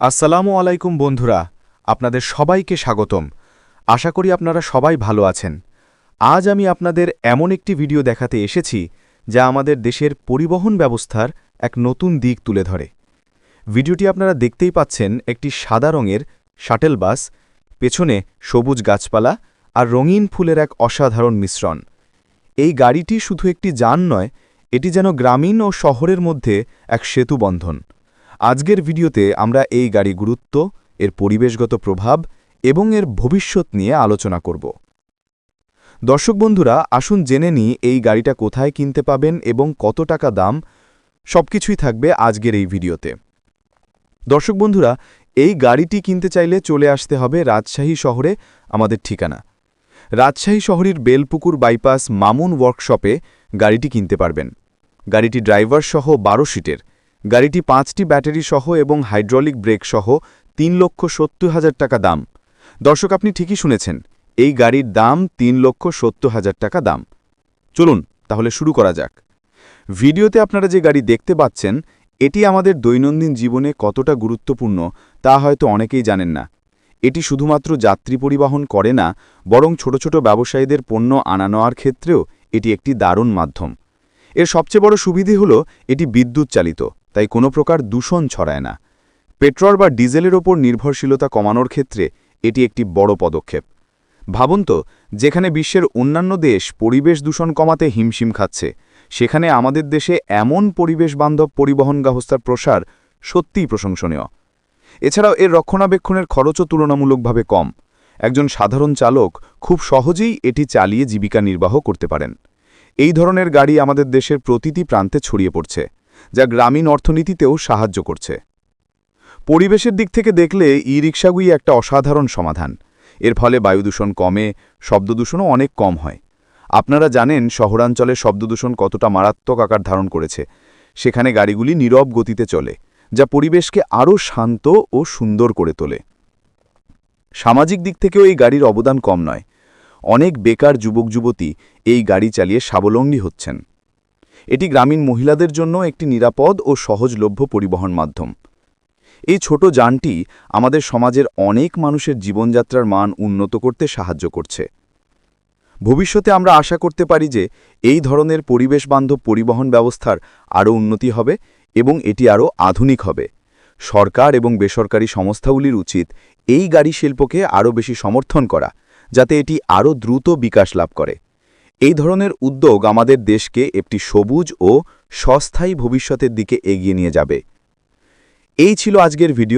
আসসালামু আলাইকুম বন্ধুরা, আপনাদের সবাইকে স্বাগতম। আশা করি আপনারা সবাই ভালো আছেন। আজ আমি আপনাদের এমন একটি ভিডিও দেখাতে এসেছি, যা আমাদের দেশের পরিবহন ব্যবস্থার এক নতুন দিক তুলে ধরে। ভিডিওটি আপনারা দেখতেই পাচ্ছেন একটি সাদা রঙের শাটেল বাস, পেছনে সবুজ গাছপালা আর রঙিন ফুলের এক অসাধারণ মিশ্রণ। এই গাড়িটি শুধু একটি যান নয়, এটি যেন গ্রামীণ ও শহরের মধ্যে এক সেতুবন্ধন। আজকের ভিডিওতে আমরা এই গাড়ি গুরুত্ব, এর পরিবেশগত প্রভাব এবং এর ভবিষ্যৎ নিয়ে আলোচনা করব। দর্শক বন্ধুরা, আসুন জেনে নিই এই গাড়িটা কোথায় কিনতে পাবেন এবং কত টাকা দাম, সবকিছুই থাকবে আজকের এই ভিডিওতে। দর্শক বন্ধুরা, এই গাড়িটি কিনতে চাইলে চলে আসতে হবে রাজশাহী শহরে, আমাদের ঠিকানা। রাজশাহী শহরের বেলপুকুর বাইপাস মামুন ওয়ার্কশপে গাড়িটি কিনতে পারবেন। গাড়িটি ড্রাইভার সহ বারো সিটের। গাড়িটি পাঁচটি ব্যাটারি সহ এবং হাইড্রোলিক ব্রেক সহ তিন লক্ষ সত্তর হাজার টাকা দাম। দর্শক, আপনি ঠিকই শুনেছেন, এই গাড়ির দাম তিন লক্ষ সত্তর হাজার টাকা দাম। চলুন, তাহলে শুরু করা যাক। ভিডিওতে আপনারা যে গাড়ি দেখতে পাচ্ছেন, এটি আমাদের দৈনন্দিন জীবনে কতটা গুরুত্বপূর্ণ তা হয়তো অনেকেই জানেন না। এটি শুধুমাত্র যাত্রী পরিবহন করে না, বরং ছোট ছোট ব্যবসায়ীদের পণ্য আনা নেওয়ার ক্ষেত্রেও এটি একটি দারুণ মাধ্যম। এর সবচেয়ে বড় সুবিধে হল, এটি বিদ্যুৎ চালিত তাই কোনো প্রকার দূষণ ছড়ায় না। পেট্রোল বা ডিজেলের ওপর নির্ভরশীলতা কমানোর ক্ষেত্রে এটি একটি বড় পদক্ষেপ। ভাবুন তো, যেখানে বিশ্বের অন্যান্য দেশ পরিবেশ দূষণ কমাতে হিমশিম খাচ্ছে, সেখানে আমাদের দেশে এমন পরিবেশ বান্ধব পরিবহন ব্যবস্থার প্রসার সত্যিই প্রশংসনীয়। এছাড়াও এর রক্ষণাবেক্ষণের খরচও তুলনামূলকভাবে কম। একজন সাধারণ চালক খুব সহজেই এটি চালিয়ে জীবিকা নির্বাহ করতে পারেন। এই ধরনের গাড়ি আমাদের দেশের প্রতিটি প্রান্তে ছড়িয়ে পড়ছে। যা গ্রামীণ অর্থনীতিতেও সাহায্য করছে। পরিবেশের দিক থেকে দেখলে ই রিক্সাগুই একটা অসাধারণ সমাধান। এর ফলে বায়ুদূষণ কমে শব্দদূষণও অনেক কম হয়। আপনারা জানেন, শহরাঞ্চলে শব্দদূষণ কতটা মারাত্মক আকার ধারণ করেছে। সেখানে গাড়িগুলি নীরব গতিতে চলে, যা পরিবেশকে আরও শান্ত ও সুন্দর করে তোলে। সামাজিক দিক থেকেও এই গাড়ির অবদান কম নয়। অনেক বেকার যুবক যুবতী এই গাড়ি চালিয়ে স্বাবলম্বী হচ্ছেন। এটি গ্রামীণ মহিলাদের জন্য একটি নিরাপদ ও সহজলভ্য পরিবহন মাধ্যম। এই ছোট যানটি আমাদের সমাজের অনেক মানুষের জীবনযাত্রার মান উন্নত করতে সাহায্য করছে। ভবিষ্যতে আমরা আশা করতে পারি যে এই ধরনের পরিবেশ বান্ধব পরিবহন ব্যবস্থার আরও উন্নতি হবে এবং এটি আরও আধুনিক হবে। সরকার এবং বেসরকারি সংস্থাগুলির উচিত এই গাড়ি শিল্পকে আরও বেশি সমর্থন করা, যাতে এটি আরও দ্রুত বিকাশ লাভ করে। এই ধরনের উদ্যোগ আমাদের দেশকে একটি সবুজ ও সস্থায়ী ভবিষ্যতের দিকে এগিয়ে নিয়ে যাবে। এই ছিল আজকের ভিডিও।